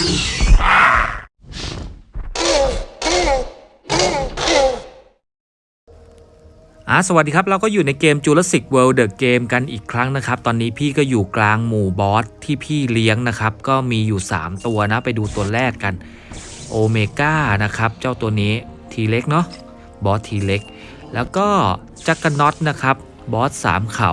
อะสวัสดีครับ เราก็อยู่ในเกม Jurassic World The Game กันอีกครั้งนะครับ ตอนนี้พี่ก็อยู่กลางหมู่บอสที่พี่เลี้ยงนะครับ ก็มีอยู่ 3 ตัวนะ ไปดูตัวแรกกันโอเมก้านะครับ เจ้าตัวนี้ทีเล็กเนาะบอสทีเล็ก แล้วก็จักรน็อตนะครับ บอสสามเขา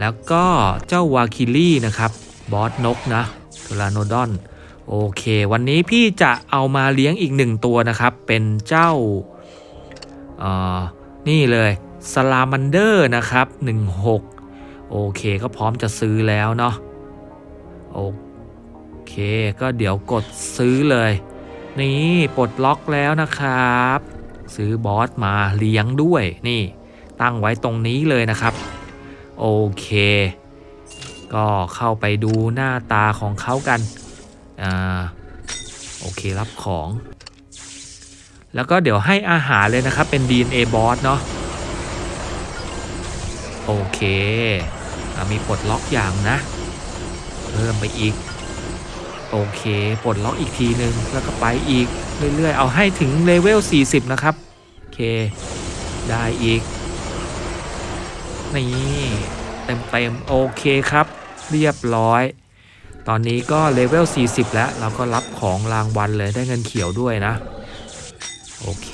แล้วก็เจ้าวาคิลี่นะครับ บอสนกนะ ทรานดอน โอเค วันนี้พี่จะเอามาเลี้ยงอีกหนึ่งตัวนะครับ เป็นเจ้าเอ่อนี่เลยสลามันเดอร์นะครับ 16 โอเคก็พร้อมจะซื้อแล้วเนาะโอเคก็เดี๋ยวกดซื้อเลย นี่ปลดล็อกแล้วนะครับ ซื้อบอสมาเลี้ยงด้วยนี่ ตั้งไว้ตรงนี้เลยนะครับ โอเค ก็เข้าไปดูหน้าตาของเขากัน อ่า โอเครับของ แล้วก็เดี๋ยวให้อาหารเลยนะครับ เป็น DNA boss เนาะ โอเคอมีปลดล็อกอย่างนะ เพิ่มไปอีก โอเคปลดล็อกอีกทีหนึ่งแล้วก็ไปอีกเรื่อยๆ เอาให้ถึงเลเวล 40 นะครับ โอเค ได้อีก นี่เต็มๆโอเคครับ เรียบร้อย ตอนนี้ก็เลเวล 40 แล้ว เราก็รับของรางวัลเลยได้เงินเขียวด้วยนะ โอเค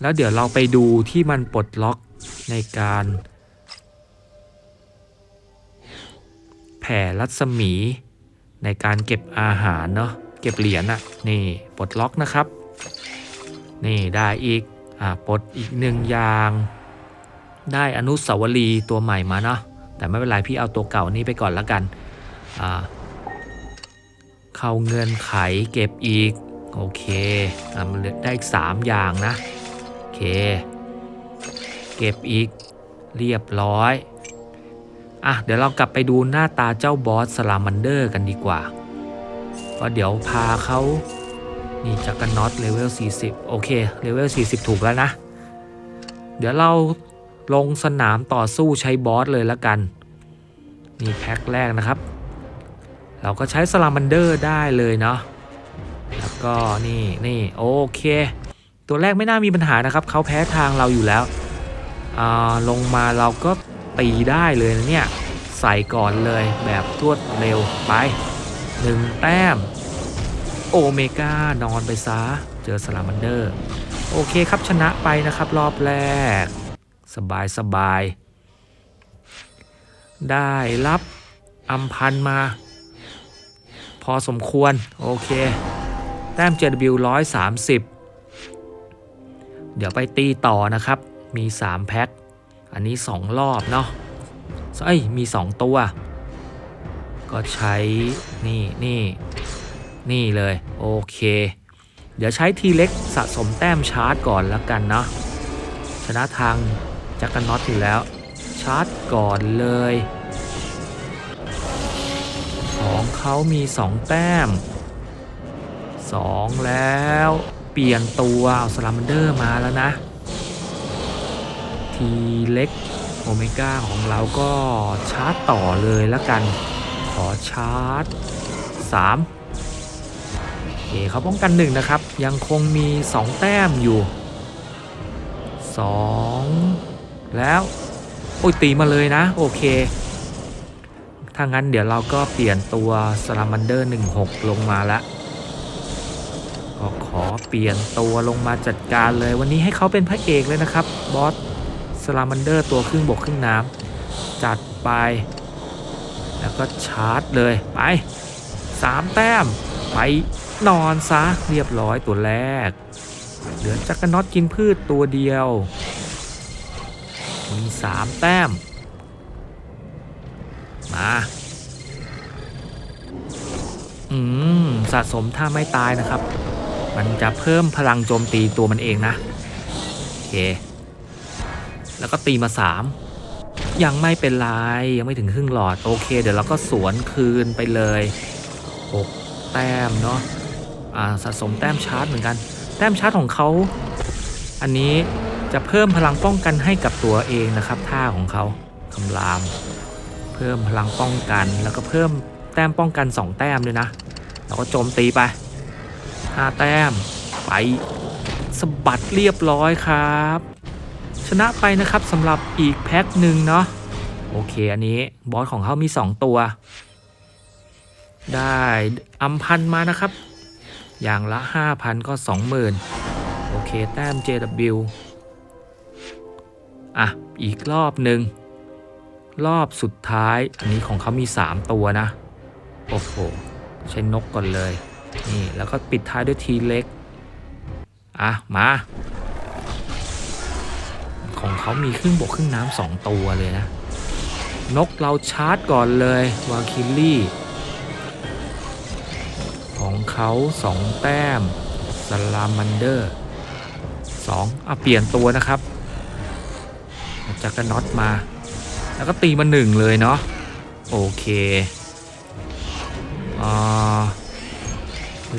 แล้วเดี๋ยวเราไปดูที่มันปลดล็อกในการแผ่รัศมีในการเก็บอาหารเนาะเก็บเหรียญอะนี่ปลดล็อกนะครับ นี่ได้อีกอ่าปลดอีกหนึ่งอย่าง ได้อนุสาวรีย์ตัวใหม่มาเนาะ แต่ไม่เป็นไรพี่เอาตัวเก่านี้ไปก่อนละกัน เข้าเงินไขเก็บอีก โอเคอะมันเหลือได้อีก3อย่างนะ โอเค เก็บอีกเรียบร้อย อะ เดี๋ยวเรากลับไปดูหน้าตาเจ้าบอสสลามันเดอร์กันดีกว่าเพราะเดี๋ยวพาเขานี่จักรน็อตเลเวล40 โอเค เลเวล40 ถูกแล้วนะ เดี๋ยวเรา ลงสนามต่อสู้ใช้บอสเลยละกัน นี่แพ็คแรกนะครับ เราก็ใช้สลามันเดอร์ได้เลยเนาะแล้วก็นี่นี่โอเค ตัวแรกไม่น่ามีปัญหานะครับเขาแพ้ทางเราอยู่แล้วอ่าลงมาเราก็ตีได้เลยนะเนี่ย ใส่ก่อนเลยแบบรวดเร็วไปหนึ่งแต้ม โอเมก้านอนไปซะ เจอสลามันเดอร์ โอเคครับชนะไปนะครับรอบแรก สบายสบาย ได้รับอัมพันมา พอสมควร โอเค แต้ม JW 130 เดี๋ยวไปตีต่อนะครับ มี 3 แพ็ค อันนี้ 2 รอบเนาะเอ้ย มี 2 ตัว ก็ใช้นี่นี่นี่เลย โอเค เดี๋ยวใช้ทีเล็กสะสมแต้มชาร์จก่อนแล้วกันเนาะชนะทาง จักรน็อตอยู่แล้ว ชาร์จก่อนเลย ของเขามี 2 แต้ม 2 แล้ว เปลี่ยนตัวเอาสลามันเดอร์มาแล้วนะ ทีเล็กโอเมก้าของเราก็ชาร์จต่อเลยแล้วกัน ขอชาร์จ3โอเคเขาป้องกัน 1 นะครับ ยังคงมี 2 แต้มอยู่ 2 แล้ว โอ้ยตีมาเลยนะ โอเค ถ้างั้นเดี๋ยวเราก็เปลี่ยนตัวสลามันเดอร์ 16 ลงมาละก็ขอเปลี่ยนตัวลงมาจัดการเลยวันนี้ให้เขาเป็นพระเอกเลยนะครับ บอสสลามันเดอร์ ตัวครึ่งบกครึ่งน้ำจัดไป แล้วก็ชาร์จเลยไป 3 แต้ม ไปนอนซะเรียบร้อยตัวแรก เหลือจักรน็อตกินพืชตัวเดียว มี 3 แต้ม มา อืม สะสมถ้าไม่ตายนะครับ มันจะเพิ่มพลังโจมตีตัวมันเองนะ โอเค แล้วก็ตีมา 3 ยังไม่เป็นไร ยังไม่ถึงครึ่งหลอด โอเค เดี๋ยวเราก็สวนคืนไปเลย 6 แต้มเนาะอ่าสะสมแต้มชาร์จเหมือนกัน แต้มชาร์จของเขา อันนี้ จะเพิ่มพลังป้องกันให้กับตัวเองนะครับ ท่าของเขาคำราม เพิ่มพลังป้องกันแล้วก็เพิ่มแต้มป้องกัน 2 แต้มด้วยนะเราก็โจมตีไปหาแต้มไปสบัดเรียบร้อยครับ ชนะไปนะครับสำหรับอีกแพ็คหนึ่งเนาะโอเคอันนี้บอสของเขามี 2 ตัว ได้อัมพันมานะครับ อย่างละ 5,000 ก็ 20,000 โอเค แต้ม JW อะอีกรอบหนึ่งรอบสุดท้ายอันนี้ของเขามี 3 ตัวนะ โอ้โห ใช้นกก่อนเลย นี่แล้วก็ปิดท้ายด้วยทีเล็ก อะ มา ของเขามีครึ่งบกครึ่งน้ำสองตัวเลยนะ นกเราชาร์จก่อนเลย วาคิลลี่ ของเขาสองแต้มสลามันเดอร์สองอะ เปลี่ยนตัวนะครับ จักรน็อตมา แล้วก็ตีมาหนึ่งเลยเนาะโอเคอ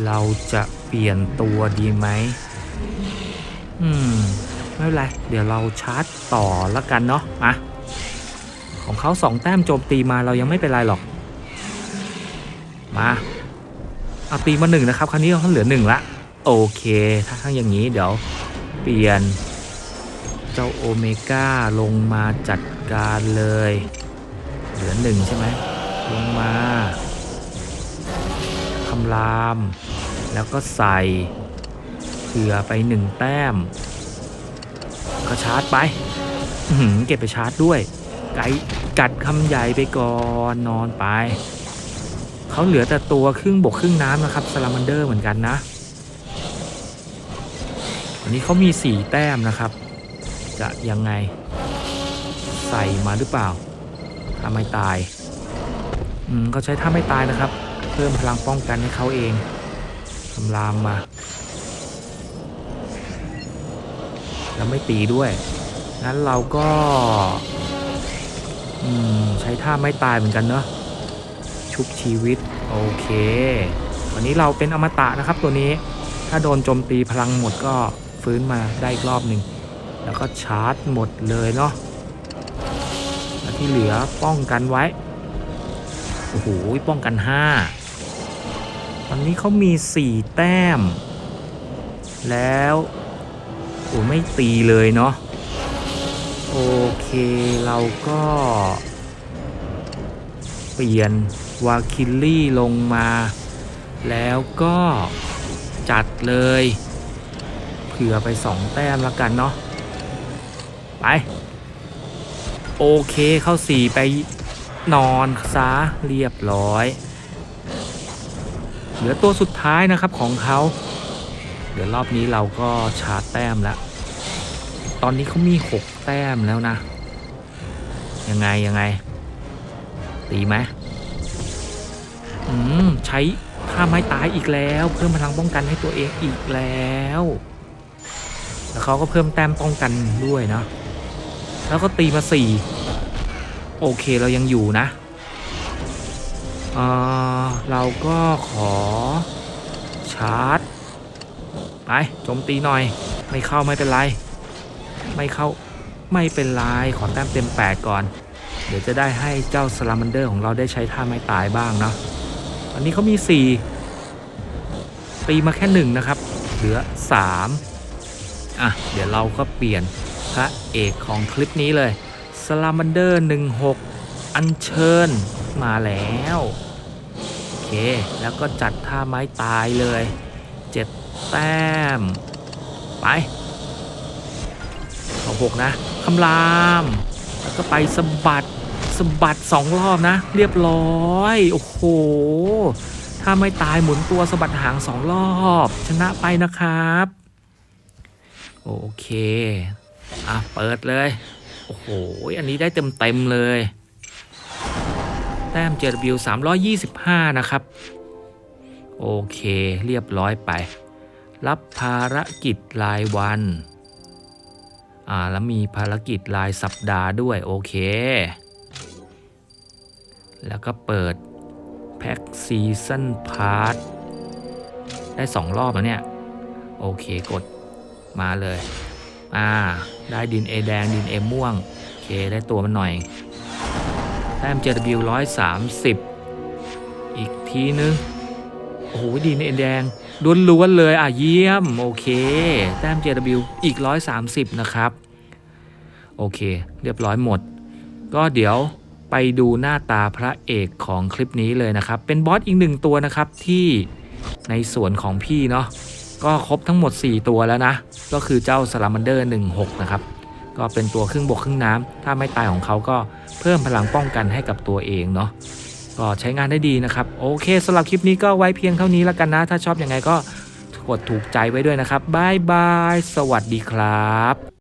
เราจะเปลี่ยนตัวดีไหมอืม ไม่เป็นไร เดี๋ยวเราชาร์จต่อละกันเนาะอะของเขาสองแต้มโจมตีมาเรายังไม่เป็นไรหรอก มาเอาตีมาหนึ่งนะครับ คราวนี้เขาเหลือหนึ่งละ โอเค ถ้าทั้งอย่างนี้เดี๋ยวเปลี่ยน เจ้าโอเมก้าลงมาจัดการเลย เหลือหนึ่งใช่ไหมลงมาคำราม แล้วก็ใส่เผื่อไปหนึ่งแต้ม ก็ชาร์จไปเก็บไปชาร์จด้วย ไก่กัดคำใหญ่ไปก่อนนอนไป เขาเหลือแต่ตัวครึ่งบกครึ่งน้ำนะครับสลามันเดอร์เหมือนกันนะ วันนี้เขามี 4 แต้มนะครับ จะยังไง ใส่มาหรือเปล่าถ้าไม่ตาย อืมเขาใช้ท่าไม่ตายนะครับ เพิ่มพลังป้องกันให้เขาเองทำรามมา แล้วไม่ตีด้วย งั้นเราก็ อืม ใช้ท่าไม่ตายเหมือนกันเนาะชุบชีวิต โอเค วันนี้เราเป็นอมตะนะครับตัวนี้ ถ้าโดนโจมตีพลังหมดก็ฟื้นมาได้อีกรอบหนึ่ง แล้วก็ชาร์จหมดเลยเนาะแล้วที่เหลือป้องกันไว้ โอ้โห ป้องกัน 5 ตอนนี้เขามี 4 แต้ม แล้วโอ้ไม่ตีเลยเนาะ โอเค เราก็ เปลี่ยนวาคิลลี่ลงมา แล้วก็จัดเลย เผื่อไป 2 แต้มแล้วกันเนาะ ไป โอเคเข้า4ไปนอนซะเรียบร้อย เหลือตัวสุดท้ายนะครับของเขาเดี๋ยวรอบนี้เราก็ชาร์จแต้มแล้ว ตอนนี้เขามี 6 แต้มแล้วนะ ยังไง ยังไง ตีไหมอืม ใช้ท่าไม้ตายอีกแล้ว เพิ่มพลังป้องกันให้ตัวเองอีกแล้ว แล้วเขาก็เพิ่มแต้มป้องกันด้วยเนาะ แล้วก็ตีมาสี่โอเคเรายังอยู่นะเออเราก็ขอชาร์จ ไปโจมตีหน่อย ไม่เข้าไม่เป็นไร ไม่เข้าไม่เป็นไร ขอแต้มเต็ม 8 ก่อน เดี๋ยวจะได้ให้เจ้าสลามันเดอร์ของเราได้ใช้ท่าไม่ตายบ้างเนาะตอนนี้เขามี 4 ตีมาแค่หนึ่งนะครับ เหลือ 3 อะ เดี๋ยวเราก็เปลี่ยน พระเอกของคลิปนี้เลยสลามันเดอร์ 16 อัญเชิญมาแล้ว โอเค แล้วก็จัดท่าไม้ตายเลย 7 แต้ม ไปเอาหกนะคำราม แล้วก็ไปสะบัดสะบัดสองรอบนะ เรียบร้อย โอ้โห ถ้าไม่ตายหมุนตัวสะบัดหางสองรอบ ชนะไปนะครับ โอเค อะเปิดเลย โอ้โห อันนี้ได้เต็มเต็มเลย แต้ม JW 325 นะครับ โอเค เรียบร้อยไป รับภารกิจรายวัน อ่า แล้วมีภารกิจรายสัปดาห์ด้วย โอเค แล้วก็เปิด แพ็กซีซั o นพาร์ทได้สองรอบแล้วเนี่ย โอเค กดมาเลย อ่า ได้ดิน A แดงดิน A ม่วง โอเค ได้ตัวมันหน่อย แต้ม JW 130 อีกทีนึง โอ้โหดีในแดงล้วนๆเลย อะ เยี่ยม โอเค แต้ม JW อีก 130 นะครับ โอเค เรียบร้อยหมด ก็เดี๋ยวไปดูหน้าตาพระเอกของคลิปนี้เลยนะครับ เป็นบอสอีกหนึ่งตัวนะครับที่ในส่วนของพี่เนาะ ก็ครบทั้งหมด 4 ตัวแล้วนะ ก็คือเจ้าสลามันเดอร์16 นะครับ ก็เป็นตัวครึ่งบกครึ่งน้ำถ้าไม่ตายของเขาก็เพิ่มพลังป้องกันให้กับตัวเองเนาะก็ใช้งานได้ดีนะครับ โอเคสำหรับคลิปนี้ก็ไว้เพียงเท่านี้แล้วกันนะ ถ้าชอบอยังไงก็กดถูกใจไว้ด้วยนะครับบายบาย สวัสดีครับ